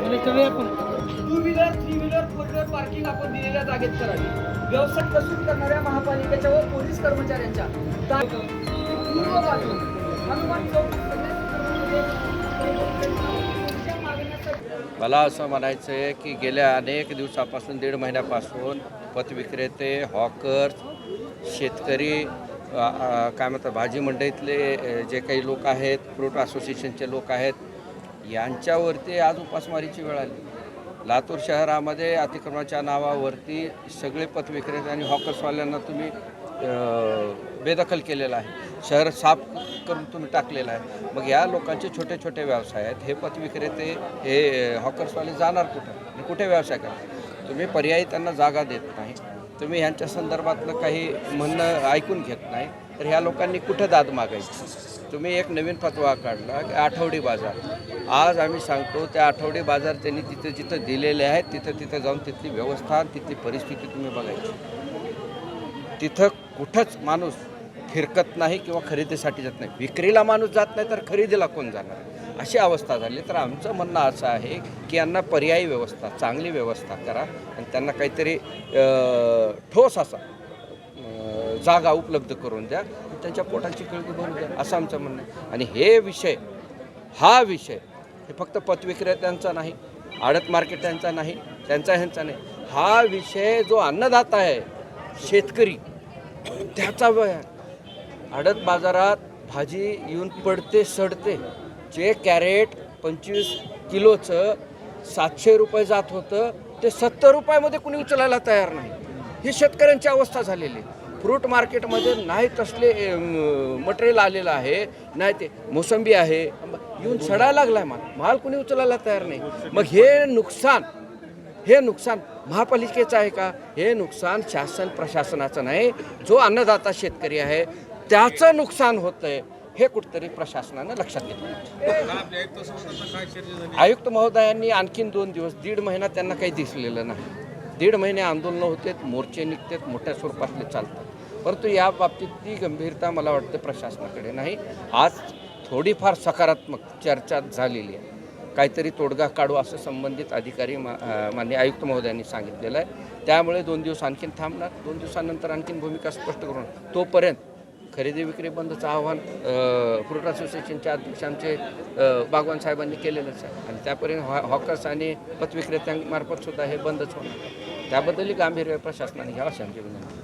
Two wheeler three wheeler four wheeler parking आपण दिलेल्या जागेत करावी. व्यवसाय कसून करणाऱ्या महापालिकेच्या व पोलीस कर्मचाऱ्यांच्या दा- पूर्व बाजू हनुमान चौक सगळ्या मागण्यासाठी मला असं म्हणायचं आहे की गेल्या अनेक दिवसापासून दीड महिन्यापासून पथविक्रेते हॉकर्स शेतकरी काय म्हणतात भाजी मंडईतले जे काही लोक आहेत फ्रूट असोसिएशनचे लोक आहेत यांच्यावरती आज उपासमारीची वेळ आली. लातूर शहरामध्ये अतिक्रमणाच्या नावावरती सगळे पथविक्रेते आणि हॉकर्सवाल्यांना तुम्ही बेदखल केलेला आहे. शहर साफ करून तुम्ही टाकलेलं आहे. मग या लोकांचे छोटे छोटे व्यवसाय आहेत. हे पथविक्रेते हे हॉकर्सवाले जाणार कुठं? आणि कुठे व्यवसाय करणार तुम्ही पर्यायी त्यांना जागा देत नाही. तुम्ही ह्यांच्या संदर्भातलं काही म्हणणं ऐकून घेत नाही तर ह्या लोकांनी कुठं दाद मागायची? तुम्ही एक नवीन फतवा काढला की आठवडी बाजार. आज आम्ही सांगतो त्या आठवडी बाजार त्यांनी तिथं जिथं दिलेले आहेत तिथं तिथं जाऊन तिथली व्यवस्था आणि तिथली परिस्थिती तुम्ही बघायची. तिथं कुठंच माणूस फिरकत नाही किंवा खरेदीसाठी जात नाही. विक्रीला माणूस जात नाही तर खरेदीला कोण जाणार? अशी अवस्था झाली. तर आमचं म्हणणं असं आहे की यांना पर्यायी व्यवस्था चांगली व्यवस्था करा आणि त्यांना काहीतरी ठोस असा जागा उपलब्ध करून द्या त्यांच्या पोटाची कळगी भरून द्या असं आमचं म्हणणं आहे. आणि हे विषय हा विषय हे फक्त पतविक्रेत्यांचा नाही आडत मार्केटांचा नाही त्यांचा ह्यांचा नाही. हा विषय जो अन्नदाता आहे शेतकरी त्याचा वय आडत बाजारात भाजी येऊन पडते सडते. जे कॅरेट पंचवीस किलोचं सातशे रुपये जात होतं ते सत्तर रुपयामध्ये कुणी उचलायला तयार नाही. ही शेतकऱ्यांची अवस्था झालेली आहे. फ्रूट मार्केटमध्ये नाही तसले मटेरियल आलेलं आहे नाही ते मोसंबी आहे. येऊन सडायला लागलाय माल. माल कुणी उचलायला तयार नाही. मग हे नुकसान हे नुकसान महापालिकेचं आहे का? हे नुकसान शासन प्रशासनाचं नाही. जो अन्नदाता शेतकरी आहे त्याचं नुकसान होतं आहे हे कुठंतरी प्रशासनानं लक्षात घेतलं आयुक्त महोदयांनी आणखीन दोन दिवस दीड महिना त्यांना काही दिसलेलं नाही. दीड महिने आंदोलनं होते मोर्चे निघतात मोठ्या स्वरूपातले चालतात. परंतु या बाबतीत ती गंभीरता मला वाटतं प्रशासनाकडे नाही. आज थोडीफार सकारात्मक चर्चा झालेली आहे. काहीतरी तोडगा काढू असं संबंधित अधिकारी मा अं, माननीय आयुक्त महोदयांनी सांगितलेलं आहे. त्यामुळे दोन दिवस आणखीन थांबणार. दोन दिवसानंतर आणखीन भूमिका स्पष्ट करून तोपर्यंत खरेदी विक्री बंदचं आव्हान फ्रूट असोसिएशनच्या अध्यक्ष आमचे बागवान साहेबांनी केलेलंच आहे. आणि त्यापर्यंत हॉ हॉकर्स आणि पतविक्रेत्यांमार्फत सुद्धा हे बंदच होणार त्याबद्दलही गांभीर्य प्रशासनाने घ्यावा अशी आमची विनंती